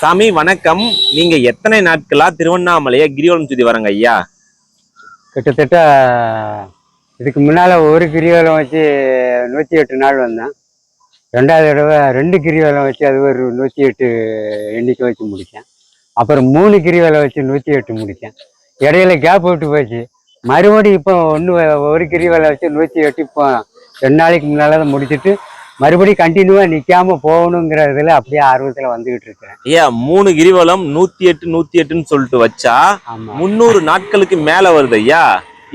சாமி வணக்கம். நீங்க எத்தனை நாட்களா திருவண்ணாமலையை கிரிவலம் சுத்தி வரங்க ஐயா? கிட்டத்தட்ட இதுக்கு முன்னால் ஒரு கிரிவலம் வச்சு நூற்றி எட்டு நாள் வந்தேன். ரெண்டாவது தடவை ரெண்டு கிரிவலம் வச்சு அது ஒரு நூற்றி எட்டு எண்ணிக்கை வச்சு முடித்தேன். அப்புறம் மூணு கிரிவலம் வச்சு நூற்றி எட்டு முடித்தேன். இடையில கேப் விட்டு போச்சு. மறுபடியும் இப்போ ஒன்று ஒரு கிரிவலம் வச்சு நூற்றி எட்டு இப்போ ரெண்டு நாளைக்கு முன்னால் தான் முடிச்சுட்டு மறுபடியும் கண்டினியூவாக நிற்காம போகணுங்கிற இதில் அப்படியே ஆர்வத்தில் வந்துக்கிட்டு இருக்கிறேன். ஐயா மூணு கிரிவலம் நூத்தி எட்டு நூத்தி எட்டுன்னு சொல்லிட்டு வச்சா முந்நூறு நாட்களுக்கு மேல வருது ஐயா.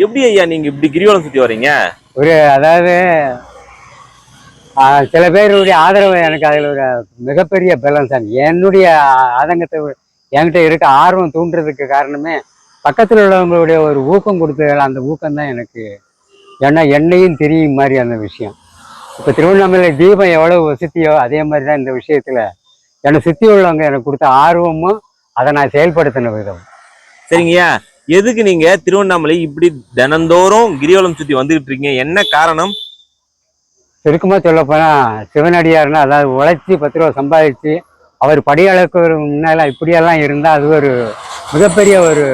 எப்படி ஐயா நீங்க இப்படி கிரிவலம் சுத்தி வர்றீங்க ஒரு அதாவது சில பேருடைய ஆதரவு எனக்கு அதில் ஒரு மிகப்பெரிய பலம் தான் என்னுடைய ஆதங்கத்தை என்கிட்ட இருக்க ஆர்வம் தூண்டுறதுக்கு காரணமே பக்கத்தில் உள்ளவங்களுடைய ஒரு ஊக்கம் கொடுத்ததில் அந்த ஊக்கம் தான் எனக்கு. ஏன்னா என்னையும் தெரியும் மாதிரி அந்த விஷயம். இப்போ திருவண்ணாமலை தீபம் எவ்வளோ வசதியோ அதே மாதிரி தான் இந்த விஷயத்தில். என்னை சுற்றி உள்ளவங்க எனக்கு கொடுத்த ஆர்வமும் அதை நான் செயல்படுத்தின விதம். சரிங்கய்யா. எதுக்கு நீங்க திருவண்ணாமலை இப்படி தினந்தோறும் கிரிவலம் சுத்தி வந்துகிட்டு இருக்கீங்க? என்ன காரணம்? சுருக்கமாக சொல்லப்போனால் சிவனடியார்னா அதாவது உழைச்சி பத்து ரூபா சம்பாதிச்சு அவர் படியளவுக்கு முன்னால இப்படியெல்லாம் இருந்தால் அது ஒரு மிகப்பெரிய ஒரு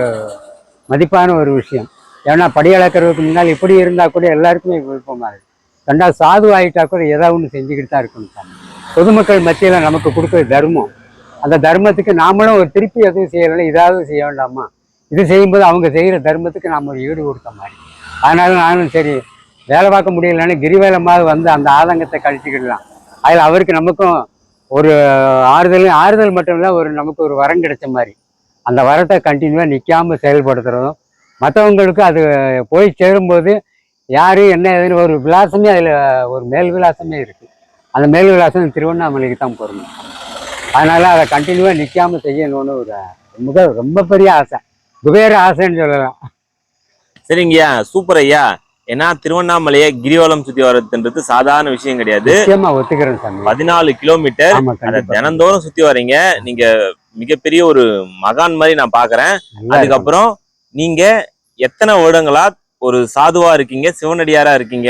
மதிப்பான ஒரு விஷயம். ஏன்னா படி அளக்கிறதுக்கு முன்னால் இப்படி இருந்தால் கூட எல்லாருக்குமே விருப்பமாக இருக்கு ரெண்டாவது சாது ஆகிட்டா கூட ஏதாவது ஒன்று செஞ்சுக்கிட்டு தான் இருக்கணும் பொதுமக்கள் மத்தியில் நமக்கு கொடுக்குற தர்மம். அந்த தர்மத்துக்கு நாமளும் ஒரு திருப்பி எதுவும் செய்யலைன்னா இதாவது செய்ய வேண்டாமா? இது செய்யும்போது அவங்க செய்கிற தர்மத்துக்கு நாம் ஒரு ஈடு கொடுத்த மாதிரி. அதனால நானும் சரி வேலை பார்க்க முடியலன்னு கிரிவேலமாவது வந்து அந்த ஆதங்கத்தை கழிச்சுக்கிடலாம் அதில் அவருக்கு நமக்கும் ஒரு ஆறுதல் ஆறுதல் மட்டும் இல்லை ஒரு நமக்கு ஒரு வரம் கிடைச்ச மாதிரி. அந்த வரத்தை கண்டினியூவாக நிற்காமல் செயல்படுத்துகிறதும் மற்றவங்களுக்கு அது போய் சேரும்போது யார் என்ன ஏதுன்னு ஒரு விலாசமே அதில் ஒரு மேல் விலாசமே இருக்குது அந்த மேல் விலாசம் திருவண்ணாமலைக்கு தான் போகணும் அதனால் அதை கண்டினியூவாக நிற்காம செய்யணும்னு ஒரு மிக ரொம்ப பெரிய ஆசை. குபேர ஆசைன்னு சொல்லலாம். சரிங்கய்யா சூப்பர் ஐயா. ஏன்னா திருவண்ணாமலையை கிரிவலம் சுத்தி வர்றதுன்றது சாதாரண விஷயம் கிடையாது. பதினாலு கிலோமீட்டர் அதை தினந்தோறும் சுத்தி வர்றீங்க. நீங்க மிகப்பெரிய ஒரு மகான் மாதிரி நான் பாக்குறேன். அதுக்கப்புறம் நீங்க எத்தனை வருடங்களா ஒரு சாதுவா இருக்கீங்க சிவனடியாரா இருக்கீங்க?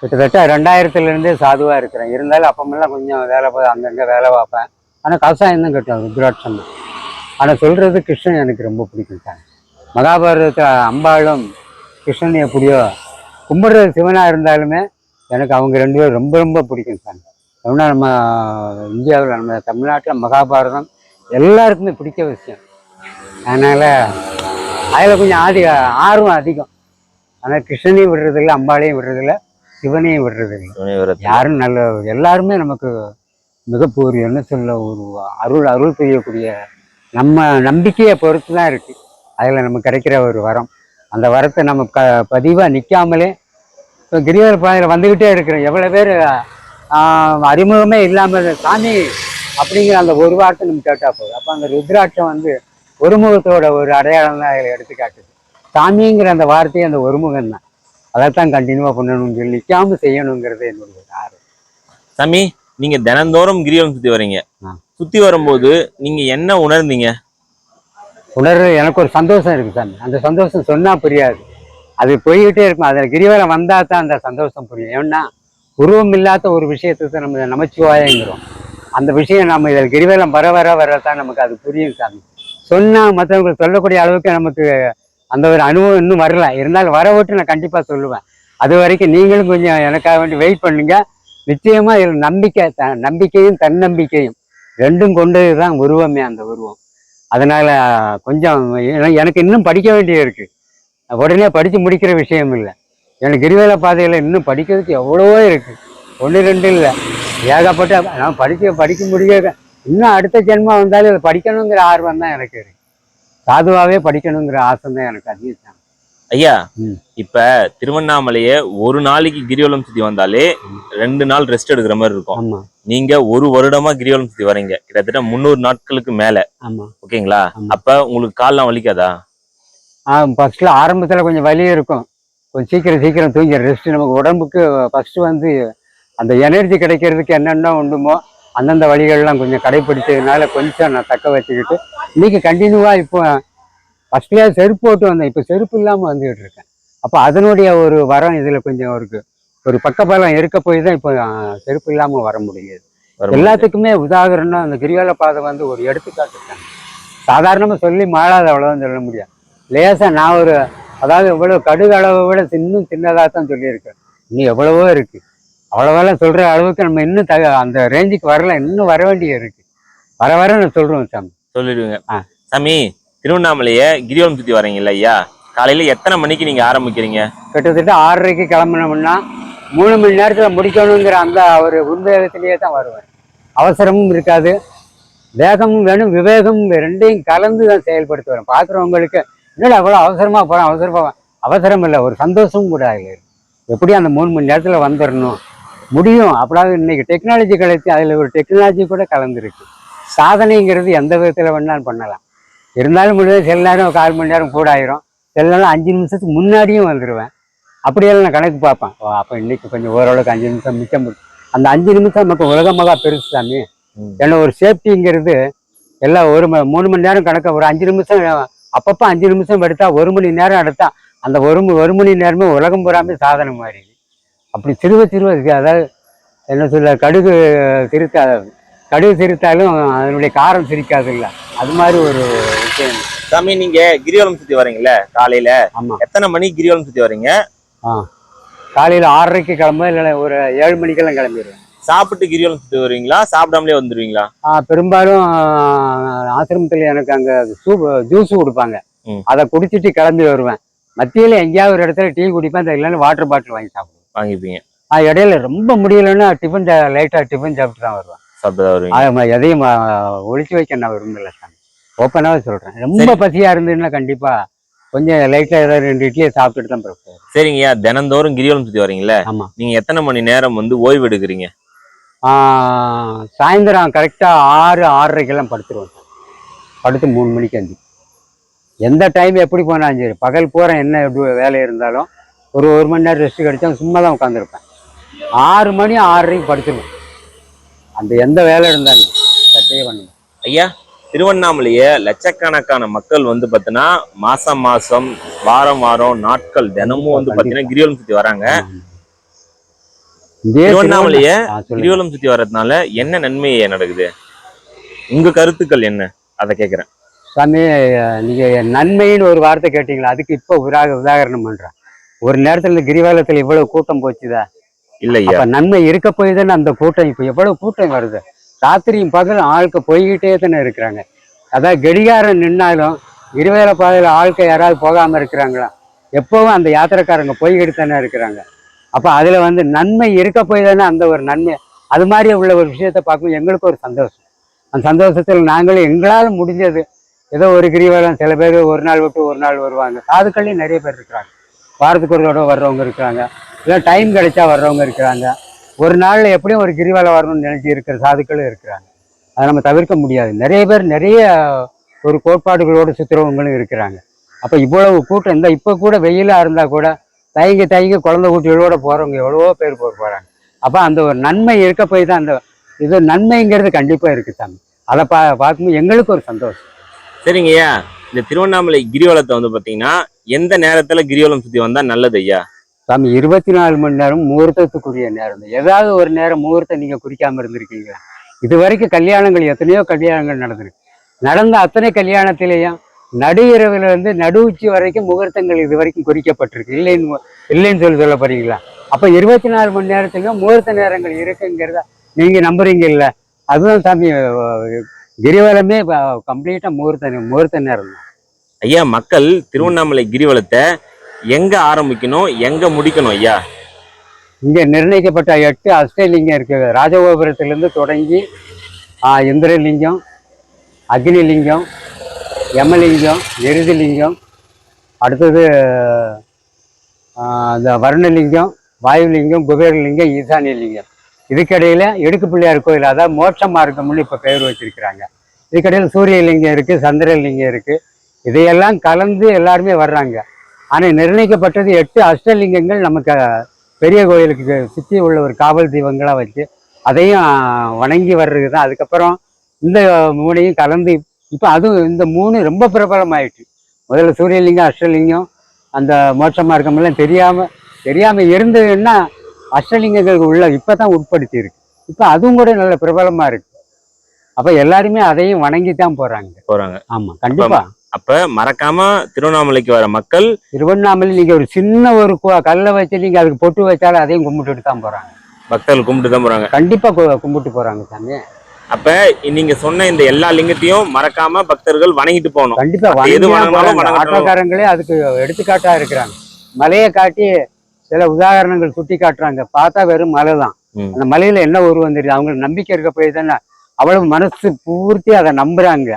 கிட்டத்தட்ட ரெண்டாயிரத்துல இருந்தே சாதுவா இருக்கிறேன். இருந்தாலும் அப்பமெல்லாம் கொஞ்சம் வேலை போய் அங்கங்க வேலை பார்ப்பேன். ஆனா கவசாயம் தான் கட்டுவேன் ருத்ராட்சம் தான். ஆனா சொல்றது கிருஷ்ணன் எனக்கு ரொம்ப பிடிக்கும் சார் மகாபாரதத்துல அம்பாளும் கிருஷ்ணன் எப்படியோ கும்பிடுறது சிவனா இருந்தாலுமே எனக்கு அவங்க ரெண்டு பேரும் ரொம்ப ரொம்ப பிடிக்கும் சார் ஏன்னா நம்ம இந்தியாவில் நம்ம தமிழ்நாட்டில் மகாபாரதம் எல்லாருக்குமே பிடிச்ச விஷயம். அதனால் அதில் கொஞ்சம் ஆதி ஆர்வம் அதிகம். ஆனால் கிருஷ்ணனையும் விடுறதில்ல அம்பாளையும் விடுறதில்ல சிவனையும் விடுறதில்லை. யாரும் நல்ல எல்லாருமே நமக்கு மிகப்பெரிய என்ன சொல்ல ஒரு அருள் அருள் புரியக்கூடிய நம்ம நம்பிக்கையை பொறுத்து தான் இருக்கு. அதில் நமக்கு கிடைக்கிற ஒரு வரம். அந்த வரத்தை நம்ம க பதிவாக நிற்காமலே இப்போ கிரிவல பாதையில் வந்துக்கிட்டே இருக்கிறோம். எவ்வளோ பேர் அறிமுகமே இல்லாமல் சாமி அப்படிங்கிற அந்த ஒரு வார்த்தை நம்ம கேட்டால் போதும். அப்போ அந்த ருத்ராட்சம் வந்து ஒருமுகத்தோட ஒரு அடையாளம் தான் அதில் எடுத்துக்காட்டுது. சாமிங்கிற அந்த வார்த்தையே அந்த ஒருமுகம் தான் அதைத்தான் கண்டினியூவாக பண்ணணும்னு சொல்லி நிற்காம செய்யணுங்கிறது என்னுடைய ஆர்வம். சாமி நீங்க தினந்தோறும் கிரிவலம் சுத்தி வர்றீங்க ஆ. சுத்தி வரும்போது நீங்க என்ன உணர்ந்தீங்க? உணர்வு எனக்கு ஒரு சந்தோஷம் இருக்கு சாமி. அந்த சந்தோஷம் சொன்னா புரியாது. அது போய்கிட்டே இருக்கும். அதில் கிரிவலம் வந்தா தான் அந்த சந்தோஷம் புரியும். ஏன்னா உருவம் இல்லாத ஒரு விஷயத்தை நம்ம நமச்சிவாயங்கிறோம். அந்த விஷயம் நம்ம இதில் கிரிவலம் வர வர வரத்தான் நமக்கு அது புரியும் சாமி. சொன்னா மற்றவங்களுக்கு சொல்லக்கூடிய அளவுக்கு நமக்கு அந்த ஒரு அனுபவம் இன்னும் வரல. இருந்தாலும் வர விட்டு நான் கண்டிப்பாக சொல்லுவேன். அது வரைக்கும் நீங்களும் கொஞ்சம் எனக்காக வேண்டி வெயிட் பண்ணுங்க. நிச்சயமாக இதில் நம்பிக்கை த நம்பிக்கையும் தன்னம்பிக்கையும் ரெண்டும் கொண்டது தான் உருவமே அந்த உருவம். அதனால் கொஞ்சம் எனக்கு இன்னும் படிக்க வேண்டியது இருக்குது உடனே படித்து முடிக்கிற விஷயம் இல்லை. எனக்கு கிரிவல பாதையில் இன்னும் படிக்கிறதுக்கு எவ்வளவோ இருக்குது ஒன்று ரெண்டு இல்லை. ஏகப்பட்ட நான் படிக்க படிக்க முடிய இன்னும் அடுத்த ஜென்மம் வந்தாலும் இதை படிக்கணுங்கிற ஆர்வம் தான் எனக்கு இருக்குது சாதுவாகவே படிக்கணுங்கிற ஆசை தான் எனக்கு அதிகம். ஐயா. இப்ப திருவண்ணாமலையை ஒரு நாளைக்கு கிரிவலம் சுத்தி வந்தாலே ரெண்டு நாள் ரெஸ்ட் எடுக்கிற மாதிரி இருக்கும். நீங்க ஒரு வருடமா கிரிவலம் சுத்தி வரீங்க. கிட்டத்தட்ட முந்நூறு நாட்களுக்கு மேல. ஓகேங்களா. அப்ப உங்களுக்கு கால்லாம் வலிக்காதா? ஆ ஃபஸ்ட்டில் ஆரம்பத்தில் கொஞ்சம் வலி இருக்கும். கொஞ்சம் சீக்கிரம் சீக்கிரம் தூங்கி ரெஸ்ட் நமக்கு உடம்புக்கு ஃபஸ்ட்டு வந்து அந்த எனர்ஜி கிடைக்கிறதுக்கு என்னென்ன உண்டுமோ அந்தந்த வழிகள்லாம் கொஞ்சம் கடைப்பிடிச்சதுனால கொஞ்சம் நான் தக்க வச்சுக்கிட்டு இன்னைக்கு கண்டினியூவாக இப்போ ஃபஸ்ட்லேயே செருப்பு போட்டு வந்தேன். இப்போ செருப்பு இல்லாமல் வந்துகிட்டு இருக்கேன். அப்போ அதனுடைய ஒரு வரம் இதில் கொஞ்சம் இருக்கு. ஒரு பக்கபலம் இருக்க போய் தான் இப்போ செருப்பு இல்லாமல் வர முடியுது. எல்லாத்துக்குமே உதாகரணம் அந்த கிரிவல பாதை வந்து ஒரு எடுத்துக்காட்டு தான். சாதாரணமாக சொல்லி மாளாத அவ்வளோதான் சொல்ல முடியாது. லேசாக நான் ஒரு அதாவது இவ்வளோ கடுகு அளவை விட இன்னும் சின்னதாக தான் சொல்லியிருக்கேன். இன்னும் எவ்வளவோ இருக்கு. அவ்வளோவெல்லாம் சொல்கிற அளவுக்கு நம்ம இன்னும் த அந்த ரேஞ்சுக்கு வரல. இன்னும் வர வேண்டிய இருக்கு. வர வர நான் சொல்கிறோம் சாமி. சொல்லிடுங்க ஆ. சாமி திருவண்ணாமலைய கிரிவலம் சுத்தி வரீங்கல்ல ஐயா? காலையில எத்தனை மணிக்கு நீங்க ஆரம்பிக்கிறீங்க? கிட்டத்தட்ட ஆறரைக்கு கிளம்பினோம்னா மூணு மணி நேரத்தில் முடிக்கணுங்கிற அந்த ஒரு உத்வேகத்திலேயே தான் வருவேன். அவசரமும் இருக்காது. வேகமும் வேணும் விவேகமும் ரெண்டையும் கலந்து தான் செயல்படுத்துவேன் பார்க்குறவங்களுக்கு என்னடா அவ்வளோ அவசரமாக போகிறேன் அவசரமாக அவசரம் இல்லை ஒரு சந்தோஷமும் கூட இல்லை எப்படி அந்த மூணு மணி நேரத்தில் வந்துடணும் முடியும். அப்படியாவது இன்னைக்கு டெக்னாலஜி கிடைச்சி அதில் ஒரு டெக்னாலஜி கூட கலந்துருக்கு. சாதனைங்கிறது எந்த விதத்தில் வேணாலும் பண்ணலாம். இருந்தாலும் முடியாது சில நேரம் கால் மணி நேரம் கூட ஆயிரும் சில நேரம் அஞ்சு நிமிஷத்துக்கு முன்னாடியும் வந்துடுவேன் அப்படியெல்லாம் நான் கணக்கு பார்ப்பேன். ஓ, அப்போ இன்னைக்கு கொஞ்சம் ஓரளவுக்கு அஞ்சு நிமிஷம் மிச்சம் முடியும் அந்த அஞ்சு நிமிஷம் நமக்கு உலகமாக பெருசு சாமி. ஏன்னா ஒரு சேஃப்டிங்கிறது எல்லாம் ஒரு மூணு மணி நேரம் கணக்க. ஒரு அஞ்சு நிமிஷம் அப்பப்போ அஞ்சு நிமிஷம் எடுத்தா ஒரு மணி நேரம் எடுத்தா அந்த ஒரு ஒரு மணி நேரமே உலகம் பூராமே சாதனை மாதிரி. அப்படி சிறுவ சிறுவ அதாவது என்ன சொல்ல கடுகு சிரித்தா கடுகு சிரித்தாலும் அதனுடைய காரம் சிரிக்காது இல்லை அது மாதிரி ஒரு விஷயம். சாமி நீங்க கிரிவலம் சுத்தி வரீங்கல்ல காலையில. ஆமா. எத்தனை மணிக்கு கிரிவலம் சுத்தி வரீங்க? ஆ. காலையில் ஆறரைக்கு கிளம்ப இல்லை ஒரு ஏழு மணிக்கெல்லாம் கிளம்பிடுவேன். சாப்பிட்டு கிரிவலம் சுத்தி வருவீங்களா? சாப்பிடாமலே வந்துருவீங்களா? ஆ, பெரும்பாலும் ஆசிரமத்தில் எனக்கு அங்கே சூப் ஜூஸ் கொடுப்பாங்க. ம். அதை குடிச்சிட்டு கிளம்பி வருவேன். மத்தியில் எங்கேயாவது ஒரு இடத்துல டீ குடிப்பேன் அது இல்லைன்னா வாட்டர் பாட்டில் வாங்கி சாப்பிடுவேன். வாங்கிப்பீங்க. ஆ, இடையில ரொம்ப முடியலன்னா டிஃபன் லைட்டாக டிஃபன் சாப்பிட்டு தான் வருவேன். சாப்பிட்டு வருவீங்க. எதையும் ஆ, ஒளிச்சு வைக்க நான் விரும்பல சாமி. ஓப்பனாகவே சொல்கிறேன் ரொம்ப பசியாக இருந்ததுன்னா கண்டிப்பாக கொஞ்சம் லைட்டாக ஏதாவது ரெண்டு இட்லியை சாப்பிட்டுட்டு தான் பிறப்பேன். சரிங்கய்யா தினந்தோறும் கிரிவலம் சுத்தி வரீங்கல்ல ஆமாம் நீங்க எத்தனை மணி நேரம் வந்து ஓய்வு எடுக்கிறீங்க? சாயந்தரம் கரெக்டாக ஆறு ஆறரைக்கெல்லாம் படுத்துருவேன் சார் படுத்து மூணு மணிக்கு அஞ்சு. எந்த டைம் எப்படி போனாலும் சரி பகல் பூரா என்ன எப்படி வேலை இருந்தாலும் ஒரு ஒரு மணி நேரம் ரெஸ்ட் கிடைச்சா சும்மா தான் உட்காந்துருப்பேன் ஆறு மணி ஆறரைக்கு படுத்துருவேன். அந்த எந்த வேலை இருந்தாலும் சட்டையே ஐயா திருவண்ணாமலைய லட்சக்கணக்கான மக்கள் வந்து பாத்தீங்கன்னா மாசம் மாசம் வாரம் வாரம் நாட்கள் தினமும் வந்து பாத்தீங்கன்னா கிரிவலம் சுத்தி வராங்க. திருவண்ணாமலைய. கிரிவலம் சுத்தி வர்றதுனால என்ன நன்மை நடக்குது? உங்க கருத்துக்கள் என்ன? அதை கேக்குறேன். சாமி நீங்க நன்மைன்னு ஒரு வார்த்தை கேட்டீங்களா? அதுக்கு இப்போ உதாக உதாரணம் பண்றேன். ஒரு நேரத்துல கிரிவலத்துல இவ்வளவு கூட்டம் போச்சுதா? இல்லையா? நன்மை இருக்க போய் தானே அந்த கூட்டம் இப்போ எவ்வளவு கூட்டம் வருது? ராத்திரியும் பகல் ஆளுக்கு போய்கிட்டே தானே இருக்கிறாங்க. அதான் கடிகாரம் நின்னாலும் இருவேல பாதையில ஆட்கள் யாராவது போகாம இருக்கிறாங்களா? எப்பவும் அந்த யாத்திரைக்காரங்க போய்கிட்டு தானே இருக்கிறாங்க. அப்ப அதுல வந்து நன்மை இருக்க போய் தானே அந்த ஒரு நன்மை அது மாதிரி உள்ள ஒரு விஷயத்தை பார்க்கும் எங்களுக்கு ஒரு சந்தோஷம். அந்த சந்தோஷத்தில் நாங்களும் எங்களால் முடிஞ்சது. ஏதோ ஒரு கிரிவலம் சில பேர் ஒரு நாள் விட்டு ஒரு நாள் வருவாங்க. சாதுக்கள்லேயும் நிறைய பேர் இருக்கிறாங்க. வாரத்துக்கு ஒரு தடவை வர்றவங்க இருக்கிறாங்க. இல்லை டைம் கிடைச்சா வர்றவங்க இருக்கிறாங்க. ஒரு நாளில் எப்படியும் ஒரு கிரிவலம் வரணும்னு நினச்சி இருக்கிற சாதுக்களும் இருக்கிறாங்க. அதை நம்ம தவிர்க்க முடியாது. நிறைய பேர் நிறைய ஒரு கோட்பாடுகளோடு சுற்றுறவங்களும் இருக்கிறாங்க. அப்போ இவ்வளவு கூட்டம் இருந்தால் இப்போ கூட வெயிலாக இருந்தால் கூட தயங்கி தயங்கி குழந்தை குட்டிகளோட போகிறவங்க எவ்வளவோ பேர் போக போகிறாங்க அப்போ அந்த ஒரு நன்மை இருக்க போய் தான் அந்த இது நன்மைங்கிறது கண்டிப்பாக இருக்குது சாமி. அதை பா பார்க்கும்போது எங்களுக்கு ஒரு சந்தோஷம். சரிங்க ஐயா இந்த திருவண்ணாமலை கிரிவலத்தை வந்து பார்த்தீங்கன்னா எந்த நேரத்தில் கிரிவலம் சுற்றி வந்தால் நல்லது ஐயா? சாமி இருபத்தி நாலு மணி நேரம் முகூர்த்தத்துக்குரிய நேரம். ஏதாவது ஒரு நேரம் முகூர்த்தம் நீங்கள் குறிக்காமல் இருந்திருக்கீங்களா இது வரைக்கும் கல்யாணங்கள் எத்தனையோ கல்யாணங்கள் நடந்திருக்கு. நடந்த அத்தனை கல்யாணத்திலேயும் நடு இரவுல இருந்து நடு உச்சி வரைக்கும் முகூர்த்தங்கள் இது வரைக்கும் குறிக்கப்பட்டிருக்கு. இல்லைன்னு இல்லைன்னு சொல்லி சொல்ல போறீங்களா? அப்போ இருபத்தி நாலு மணி நேரத்துக்கும் முகூர்த்த நேரங்கள் இருக்குங்கிறத நீங்கள் நம்புறீங்க இல்லை? அதுதான் சாமி கிரிவலமே கம்ப்ளீட்டாக முகூர்த்த முகூர்த்த நேரம் தான். ஐயா மக்கள் திருவண்ணாமலை கிரிவலத்தை எங்க ஆரம்பிக்கணும் எங்க முடிக்கணும் ஐயா? இங்கே நிர்ணயிக்கப்பட்ட எட்டு அஷ்டலிங்கம் இருக்குது. ராஜகோபுரத்திலிருந்து தொடங்கி இந்திரலிங்கம் அக்னிலிங்கம் யமலிங்கம் நிருதிலிங்கம் அடுத்தது இந்த வருணலிங்கம் வாயுலிங்கம் குபேரலிங்கம் ஈசானியலிங்கம். இதுக்கிடையில எடுக்கு பிள்ளையார் கோயில் அதாவது மோட்ச மார்க்கம்னு இப்போ பெயர் வச்சிருக்கிறாங்க. இதுக்கிடையில் சூரியலிங்கம் இருக்குது சந்திரலிங்கம் இருக்குது இதையெல்லாம் கலந்து எல்லாருமே வர்றாங்க. ஆனால் நிர்ணயிக்கப்பட்டது எட்டு அஷ்டலிங்கங்கள் நமக்கு பெரிய கோயிலுக்கு சுற்றி உள்ள ஒரு காவல் தெய்வங்களா வச்சு அதையும் வணங்கி வர்றது தான் அதுக்கப்புறம் இந்த மூணையும் கலந்து இப்போ அதுவும் இந்த மூணு ரொம்ப பிரபலமாயிட்டு முதல்ல சூரியலிங்கம் அஷ்டலிங்கம் அந்த மோட்ச மார்க்கம் எல்லாம் தெரியாம தெரியாம இருந்ததுன்னா அஷ்டலிங்கங்களுக்கு உள்ள இப்பதான் உட்படுத்தி இருக்கு இப்போ அதுவும் கூட நல்ல பிரபலமா இருக்கு. அப்ப எல்லாருமே அதையும் வணங்கி தான் போறாங்க. போறாங்க. ஆமா கண்டிப்பா. அப்ப மறக்காம திருவண்ணாமலைக்கு வர மக்கள் திருவண்ணாமலை நீங்க ஒரு சின்ன ஒரு கல்லை வச்சு நீங்க அதுக்கு பொட்டு வச்சாலும் அதையும் கும்பிட்டுட்டு தான் போறாங்க. பக்தர்கள் கும்பிட்டு தான் போறாங்க. கண்டிப்பா கும்பிட்டு போறாங்க சாமி. அப்ப நீங்க சொன்ன இந்த எல்லா லிங்கத்தையும் மறக்காம பக்தர்கள் வணங்கிட்டு போகணும். கண்டிப்பா எது. ஆட்டோக்காரங்களே அதுக்கு எடுத்துக்காட்டா இருக்கிறாங்க. மலையை காட்டி சில உதாரணங்கள் சுட்டி காட்டுறாங்க. பார்த்தா வெறும் மலை தான். அந்த மலையில என்ன உருவம் தெரியுது? அவங்களுக்கு நம்பிக்கை இருக்க போய் தானே அவ்வளவு மனசு பூர்த்தி அதை நம்புறாங்க.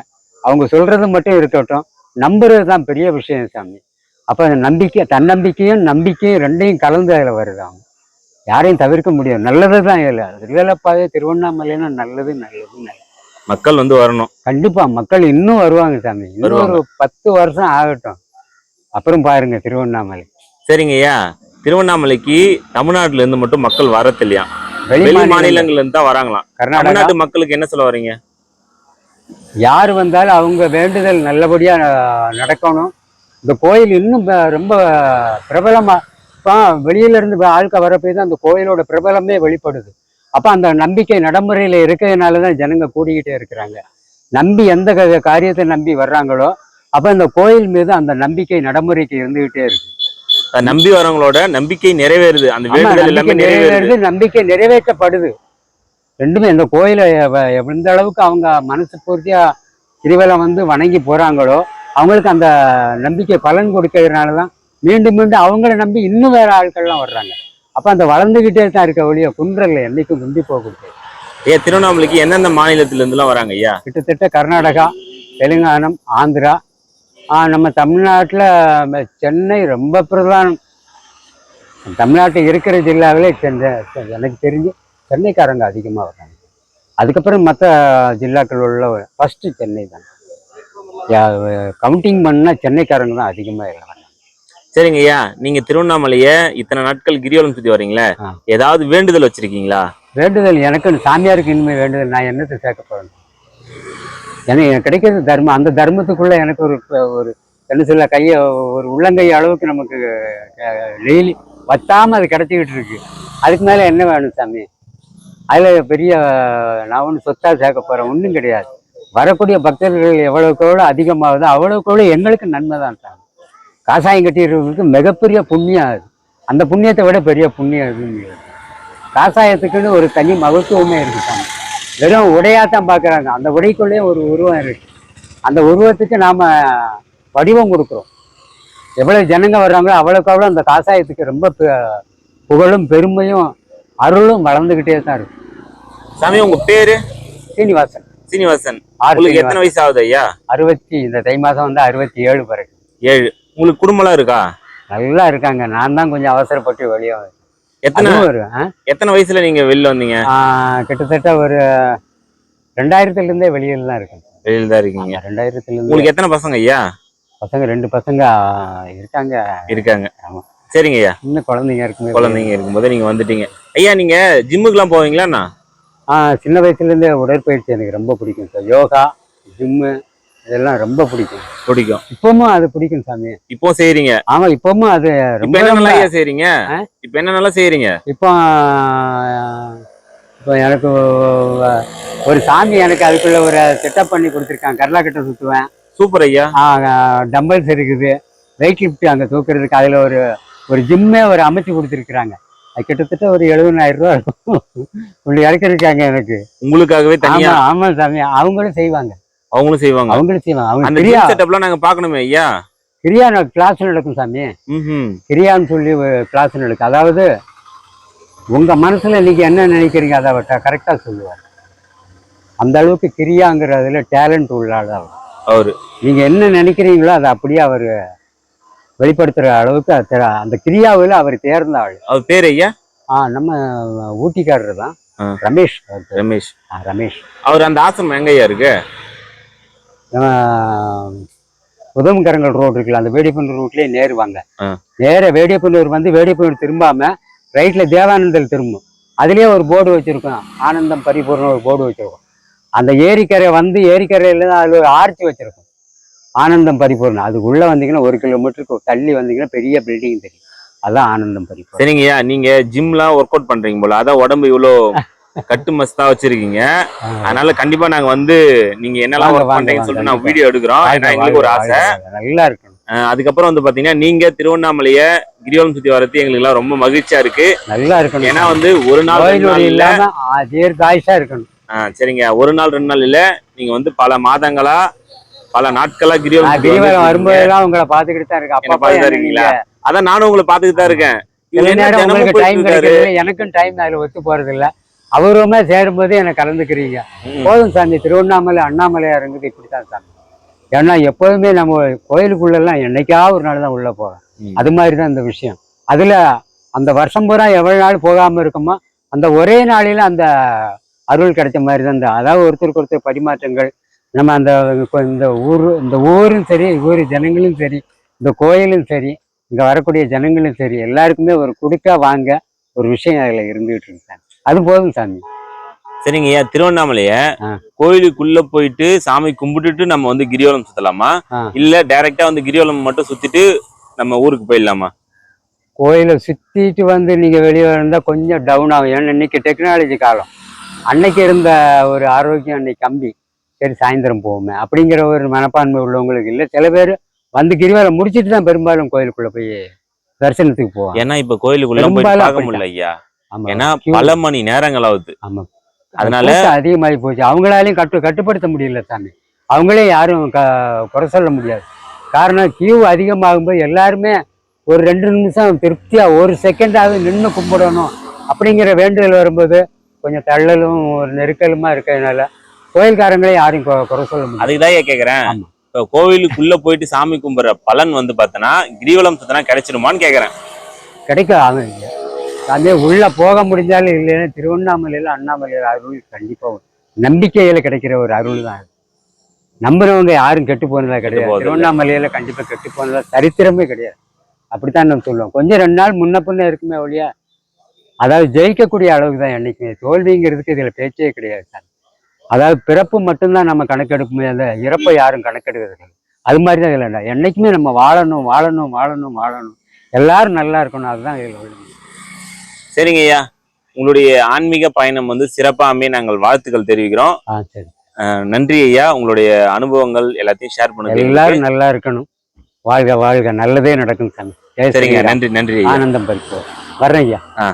அவங்க சொல்றது மட்டும் இருக்கட்டும் நம்புறது தான் பெரிய விஷயம் சாமி. அப்ப அந்த நம்பிக்கை தன்னம்பிக்கையும் நம்பிக்கையும் ரெண்டையும் கலந்து அதில் வருது அவங்க. யாரையும் தவிர்க்க முடியாது. நல்லது தான் இல்லை திருவேலப்பாவே திருவண்ணாமலைன்னா நல்லது நல்லது நல்லது. மக்கள் வந்து வரணும். கண்டிப்பா மக்கள் இன்னும் வருவாங்க சாமி. இன்னும். ஒரு பத்து வருஷம் ஆகட்டும். அப்புறம் பாருங்க திருவண்ணாமலை. சரிங்க ஐயா. திருவண்ணாமலைக்கு தமிழ்நாட்டுல இருந்து மட்டும் மக்கள் வரது இல்லையா வெளி வெளி மாநிலங்கள். மாநிலங்கள்ல இருந்து தான் வராங்களாம். கர்நாடகா. மக்களுக்கு என்ன சொல்ல வரீங்க? யார் வந்தாலும் அவங்க வேண்டுதல் நல்லபடியா அஹ், நடக்கணும். இந்த கோயில் இன்னும் ரொம்ப பிரபலமா இப்போ வெளியில இருந்து வ- ஆட்க வர போய் தான் அந்த கோயிலோட பிரபலமே வெளிப்படுது. அப்ப அந்த நம்பிக்கை நடைமுறையில இருக்கிறதுனால தான் ஜனங்க கூடிக்கிட்டே இருக்கிறாங்க. நம்பி எந்த காரியத்தை நம்பி வர்றாங்களோ அப்ப அந்த கோயில் மீது அந்த நம்பிக்கை நடைமுறைக்கு இருந்துகிட்டே இருக்கு. நம்பி வரவங்களோட நம்பிக்கை நிறைவேறுது. அந்த நம்பிக்கை நிறைவேறுது நம்பிக்கை நிறைவேற்றப்படுது. ரெண்டுமே இந்த கோயிலை எந்த அளவுக்கு அவங்க மனசு பூர்த்தியா திருவிழா வந்து வணங்கி போறாங்களோ அவங்களுக்கு அந்த நம்பிக்கை பலன் கொடுக்கறதுனால தான் மீண்டும் மீண்டும் அவங்கள நம்பி இன்னும் வேற ஆட்கள்லாம் வர்றாங்க. அப்ப அந்த வளர்ந்துகிட்டே தான் இருக்க ஒழிய குன்றல்ல என்னைக்கும் குந்தி போகக்கூடாது. ஐயா திருவண்ணாமலைக்கு எந்தெந்த மாநிலத்துல இருந்து எல்லாம் வராங்க ஐயா? கிட்டத்தட்ட கர்நாடகா தெலுங்கானம் ஆந்திரா நம்ம தமிழ்நாட்டில் சென்னை ரொம்ப பிரதானம். தமிழ்நாட்டில் இருக்கிற ஜில்லாவிலே எனக்கு தெரிஞ்சு சென்னைக்காரங்க அதிகமாக வர்றாங்க அதுக்கப்புறம் மற்ற ஜில்லாக்கள் உள்ள ஃபஸ்ட்டு சென்னை தான். கவுண்டிங் பண்ணால் சென்னைக்காரங்க தான் அதிகமாக இருக்கிறாங்க சரிங்க ஐயா. நீங்க திருவண்ணாமலைய இத்தனை நாட்கள் கிரிவலம் சுத்தி வர்றீங்களே ஆ. ஏதாவது வேண்டுதல் வச்சிருக்கீங்களா? வேண்டுதல் எனக்கு சாமியாருக்கு இனிமேல் வேண்டுதல் நான் என்னத்தை சேர்க்க போறேன்? எனக்கு எனக்கு கிடைக்கிறது தர்மம். அந்த தர்மத்துக்குள்ள எனக்கு ஒரு ஒரு என்ன சொல்ல கையை ஒரு உள்ளங்கை அளவுக்கு நமக்கு டெய்லி வத்தாம அது கிடைச்சிக்கிட்டு இருக்கு. அதுக்கு மேல என்ன வேணும் சாமி? அதில் பெரிய நான் ஒன்றும் சொத்தாக சேர்க்க போகிறேன் ஒன்றும் கிடையாது. வரக்கூடிய பக்தர்கள் எவ்வளவுக்கு எவ்வளோ அதிகமாகுதோ அவ்வளவுக்கு எவ்வளோ எங்களுக்கு நன்மை தான் காசாயம் கட்டிடுறவங்களுக்கு மிகப்பெரிய புண்ணியம் அது. அந்த புண்ணியத்தை விட பெரிய புண்ணியம் எதுவும் காசாயத்துக்குன்னு ஒரு தனி மகத்துவமே இருக்கு வெறும் வெறும் உடையாத்தான் பார்க்குறாங்க. அந்த உடைக்குள்ளேயே ஒரு உருவம் இருக்கு. அந்த உருவத்துக்கு நாம் வடிவம் கொடுக்குறோம். எவ்வளோ ஜனங்க வர்றாங்களோ அவ்வளோக்கு அவ்வளோ அந்த காசாயத்துக்கு ரொம்ப புகழும் பெருமையும் அருளும் வளர்ந்துக்கிட்டே தான் இருக்கு சாமி உங்க பேரு? சீனிவாசன். சீனிவாசன். உங்களுக்கு எத்தனை வயசு ஆகுது ஐயா? அறுபத்தி இந்த தை மாதம் வந்து அறுபத்தி ஏழு பிறகு. ஏழு. உங்களுக்கு குடும்பம்லாம் இருக்கா? நல்லா இருக்காங்க. நான் தான் கொஞ்சம் அவசரப்பட்டு வெளியே. எத்தனை? எத்தனை வயசுல நீங்க வெளில வந்தீங்க? கிட்டத்தட்ட ஒரு ரெண்டாயிரத்துல இருந்தே வெளியில தான் இருக்கேன். வெளியில தான் இருக்கீங்க. ரெண்டாயிரத்துல இருந்து உங்களுக்கு எத்தனை பசங்க ஐயா? பசங்க ரெண்டு பசங்க இருக்காங்க. இருக்காங்க. ஆமா. சரிங்க ஐயா சின்ன குழந்தைங்க இருக்குமே குழந்தைங்க இருக்கும்போது நீங்க வந்துட்டீங்க. ஐயா நீங்க ஜிம்முக்குலாம் போவீங்களாண்ணா ஆ சின்ன வயசுல இருந்தே உடற்பயிற்சி எனக்கு ரொம்ப பிடிக்கும் சார். யோகா ஜிம்மு இதெல்லாம் ரொம்ப பிடிக்கும். பிடிக்கும். இப்பவும் அது பிடிக்கும் சாமி. இப்போ செய்றீங்க? ஆமா இப்பவும் அது ரொம்ப நல்லா செய்றீங்க? இப்ப என்ன நல்லா செய்றீங்க? இப்போ இப்போ எனக்கு ஒரு சாமி எனக்கு அதுக்குள்ள ஒரு செட்டப் பண்ணி கொடுத்துருக்காங்க. கரலாக்கட்டை சுற்றுவேன் சூப்பர் ஐயா. டம்பல்ஸ் இருக்குது. வெயிட் லிஃப்ட் அங்கே தூக்குறதுக்கு அதில் ஒரு ஒரு ஜிம்மே ஒரு அமைச்சு கொடுத்துருக்குறாங்க. அது கிட்டத்தட்ட ஒரு எழுபதாயிரம் ரூபா இருக்கும். இப்படி இறக்கிருக்காங்க எனக்கு. உங்களுக்காகவே தனியா? ஆமா சாமி. அவங்களும் செய்வாங்க. அவங்களும் செய்வாங்க. அவங்களும் செய்வாங்க. அவங்க அந்த கிரியா. செட்டப்லாம் நாங்க பார்க்கணுமே ஐயா? கிரியா கிளாஸ் நடக்கும் சாமி. கிரியான்னு சொல்லி கிளாஸ் நடக்கும். அதாவது உங்க மனசுல நீங்க என்ன நினைக்கிறீங்க அதை கரெக்டா சொல்லுவார் அந்த அளவுக்கு கிரியாங்கிறதுல டேலண்ட் உள்ள அவரு. நீங்க என்ன நினைக்கிறீங்களோ அதை அப்படியே அவர் வெளிப்படுத்துற அளவுக்கு அந்த கிரியாவில் அவர் தேர்ந்த ஆள் அவர் பேர் ஐயா? ஆ நம்ம ஊட்டிக்காரர் தான். ரமேஷ். ரமேஷ். ரமேஷ். அவர் அந்த ஆசிரமம் எங்க ஐயா இருக்கு? உதமகரங்கள் ரோடு இருக்குல்ல அந்த வேடிப்பந்தூர் ரூட்லயே நேரு வாங்க. நேர வேடியப்பள்ளூர் வந்து வேடியப்பள்ளூர் திரும்பாம ரைட்ல தேவானந்தல் திரும்பும். அதுலயே ஒரு போர்டு வச்சிருக்கோம். ஆனந்தம் பரிபூர்ணம் ஒரு போர்டு வச்சிருக்கோம். அந்த ஏரிக்கரை வந்து ஏரிக்கரையில தான் அதுல ஒரு ஆர்ச்சி வச்சிருக்கோம். ஆனந்தம் பரிபூர்ணம். அது உள்ள வந்தீங்கன்னா ஒரு கிலோமீட்டருக்கு தள்ளி வந்தீங்கன்னா பெரிய பில்டிங் தெரியும். அதான் ஆனந்தம் பரிபூர்ணம். சரிங்க ஐயா நீங்க ஜிம்லாம் ஒர்க் அவுட் பண்றீங்க போல. அதான் உடம்பு இவ்வளோ கட்டு மஸ்தா வச்சிருக்கீங்க. அதனால கண்டிப்பா நாங்க வந்து நீங்க என்னெல்லாம் ஒர்க் பண்றீங்கன்னு சொல்லிட்டு. நான் வீடியோ எடுக்கிறோம். ஏன்னா எங்களுக்கு ஒரு ஆசை. நல்லா இருக்கணும். அஹ் அதுக்கப்புறம் வந்து பாத்தீங்கன்னா நீங்க திருவண்ணாமலைய கிரிவலம் சுத்தி வரது எங்களுக்கு எல்லாம் ரொம்ப மகிழ்ச்சியா இருக்கு. நல்லா இருக்கணும். ஏன்னா வந்து ஒரு நாள் இல்ல தீர்க்காயுசா இருக்கணும். சரிங்க. ஒரு நாள் ரெண்டு நாள் இல்ல நீங்க வந்து பல மாதங்களா பல நாட்களா கிரிவலம் கிரிவலம். வரும்போதெல்லாம் உங்களை பாத்துக்கிட்டு தான் இருக்கேன். என்ன அப்பப்ப பார்த்துட்டு எனக்கு இருக்கீங்களா? அதான் நானும் உங்களை பாத்துக்கிட்டு தான் இருக்கேன். என்ன உங்களுக்கு டைம்? கிடைக்கிறது எனக்கும் டைம் அதுல ஒத்து போறது இல்ல அவருமே சேரும்போது எனக்கு கலந்துக்கிறீங்க. போதும் சாமி. திருவண்ணாமலை அண்ணாமலையாருங்கிறது இப்படித்தான் சாமி. ஏன்னா எப்போதுமே நம்ம கோயிலுக்குள்ள எல்லாம் என்னைக்கா ஒரு நாள் தான் உள்ள போவேன். ம். அது மாதிரி தான் இந்த விஷயம். அதுல அந்த வருஷம் பூரா எவ்வளவு நாள் போகாம இருக்குமோ அந்த ஒரே நாளில அந்த அருள் கிடைச்ச மாதிரி தான் அதாவது ஒருத்தருக்கு ஒருத்தர் பரிமாற்றங்கள் நம்ம அந்த இந்த ஊர் இந்த ஊரும் சரி ஊர் ஜனங்களும் சரி இந்த கோயிலும் சரி இங்க வரக்கூடிய ஜனங்களும் சரி எல்லாருக்குமே ஒரு குடுக்க வாங்க ஒரு விஷயம் அதுல இருந்துகிட்டு சாமி. அது போதும் சாமி. சரிங்க ஐயா திருவண்ணாமலைய. கோயிலுக்குள்ள போயிட்டு சாமி கும்பிட்டுட்டு நம்ம வந்து கிரிவலம் சுத்தலாமா. இல்ல டைரக்டா வந்து கிரிவலம் மட்டும் சுத்திட்டு நம்ம ஊருக்கு போயிடலாமா? கோயிலை சுத்திட்டு வந்து நீங்க வெளியே இருந்தா கொஞ்சம் டவுன் ஆகும். ஏன்னா இன்னைக்கு டெக்னாலஜி காலம். அன்னைக்கு இருந்த ஒரு ஆரோக்கியம் அன்னைக்கு கம்மி சரி சாயந்தரம் போவோமே. அப்படிங்கிற ஒரு மனப்பான்மை உள்ளவங்களுக்கு இல்லை. சில பேர் வந்து கிரிவலம் முடிச்சிட்டு தான் பெரும்பாலும் கோயிலுக்குள்ள போய் தரிசனத்துக்கு போவாங்க. ஏன்னா இப்ப கோயிலுக்குள்ள பார்க்க முடியல ஐயா. ஏன்னா பல மணி நேரங்கள் ஆகுது. ஆமா. அதனால அதிகமாகி போச்சு. அவங்களாலையும் கட்டு கட்டுப்படுத்த முடியல சாமி. அவங்களே யாரும் க குறை சொல்ல முடியாது. காரணம் கியூ அதிகமாகும்போது எல்லாருமே ஒரு ரெண்டு நிமிஷம் திருப்தியா ஒரு செகண்டாவது நின்று கும்பிடணும். அப்படிங்கிற வேண்டுதல் வரும்போது கொஞ்சம் தள்ளலும் ஒரு நெருக்கலுமா இருக்கிறதுனால கோயில்காரங்களே யாரையும் குறை சொல்ல முடியாது. அதுக்கு தான். இப்ப கோவிலுக்குள்ள போயிட்டு சாமி கும்பிடுற பலன் வந்து பார்த்தனா கிரிவலம் சுத்தினா கிடைச்சிருமான்னு கேக்குறேன். கிடைக்கும் அவங்க அதே உள்ள போக முடிஞ்சாலும் இல்லைன்னா திருவண்ணாமலையில அண்ணாமலையில அருள் கண்டிப்பா. நம்பிக்கையில கிடைக்கிற ஒரு அருள் தான். நம்புறவங்க யாரும் கெட்டு போனதா கிடையாது. திருவண்ணாமலையில கண்டிப்பா கெட்டு போனதா சரித்திரமே கிடையாது. அப்படித்தான் நம்ம சொல்லுவோம். கொஞ்சம் ரெண்டு நாள் முன்ன பின்ன இருக்குமே ஒழிய அதாவது ஜெயிக்கக்கூடிய அளவுக்கு தான் என்னைக்குமே. தோல்விங்கிறதுக்கு இதுல பேச்சே கிடையாது சார். அதாவது பிறப்பு மட்டும்தான் நம்ம கணக்கெடுக்குமே அந்த இறப்பை யாரும் கணக்கெடுக்கிறது. அது மாதிரி தான் இதில் என்னைக்குமே நம்ம வாழணும் வாழணும் வாழணும் வாழணும். எல்லாரும் நல்லா இருக்கணும் அதுதான் இதில் உள்ளது சரிங்க ஐயா. உங்களுடைய ஆன்மீக பயணம் வந்து சிறப்பா அமைய நாங்கள் வாழ்த்துக்கள் தெரிவிக்கிறோம். ஆ சரி. நன்றி ஐயா. உங்களுடைய அனுபவங்கள் எல்லாத்தையும் ஷேர் பண்ணுங்க. எல்லாரும் நல்லா இருக்கணும். வாழ்க வாழ்க. நல்லதே நடக்கும் சாமி. சரிங்க. நன்றி நன்றி ஆனந்தம் பறிப்போம். வர்றேன் ஐயா. ஆ.